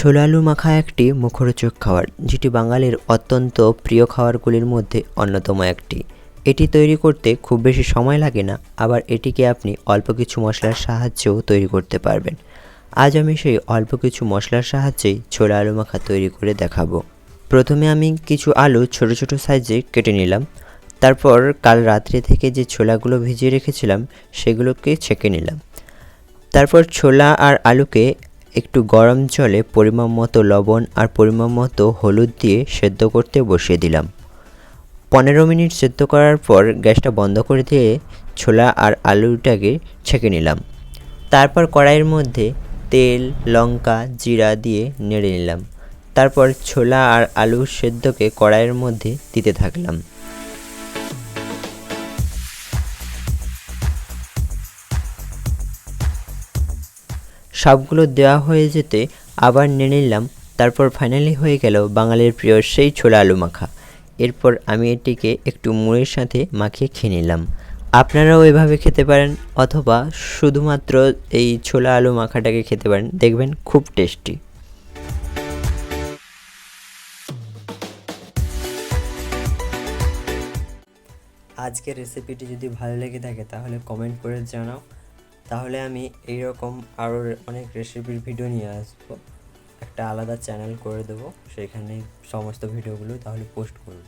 ছোলা আলু মাখা একটি মুখরোচক খাবার, যেটি বাঙালির অত্যন্ত প্রিয় খাবারগুলির মধ্যে অন্যতম একটি। এটি তৈরি করতে খুব বেশি সময় লাগে না, আবার এটিকে আপনি অল্প কিছু মশলার সাহায্যেও তৈরি করতে পারবেন। আজ আমি সেই অল্প কিছু মশলার সাহায্যেই ছোলা আলু মাখা তৈরি করে দেখাবো। প্রথমে আমি কিছু আলু ছোট ছোট সাইজে কেটে নিলাম। তারপর কাল রাত্রে থেকে যে ছোলাগুলো ভিজিয়ে রেখেছিলাম, সেগুলোকে ছেঁকে নিলাম। তারপর ছোলা আর আলুকে একটু গরম জলে পরিমাণ মতো লবণ আর পরিমাণ মতো হলুদ দিয়ে সেদ্ধ করতে বসিয়ে দিলাম। পনেরো মিনিট সেদ্ধ করার পর গ্যাসটা বন্ধ করে দিয়ে ছোলা আর আলুটাকে ছেঁকে নিলাম। তারপর কড়াইয়ের মধ্যে তেল, লঙ্কা, জিরা দিয়ে নেড়ে নিলাম। তারপর ছোলা আর আলু সেদ্ধকে কড়াইয়ের মধ্যে দিতে থাকলাম। সবগুলো দেওয়া হয়ে যেতে আবার নিয়ে নিলাম, তারপর ফাইনালি হয়ে গেল বাঙালির প্রিয় সেই ছোলা আলু মাখা। এরপর আমি এটিকে একটু মুড়ির সাথে মাখিয়ে খেয়ে নিলাম। আপনারাও এভাবে খেতে পারেন অথবা শুধুমাত্র এই ছোলা আলু মাখাটাকে খেতে পারেন, দেখবেন খুব টেস্টি। আজকের রেসিপিটি যদি ভালো লেগে থাকে তাহলে কমেন্ট করে জানাও। তাহলে আমি এইরকম আরও অনেক রেসিপির ভিডিও নিয়ে আসব। একটা আলাদা চ্যানেল করে দেবো সেখানে সমস্ত ভিডিওগুলো তাহলে পোস্ট করব।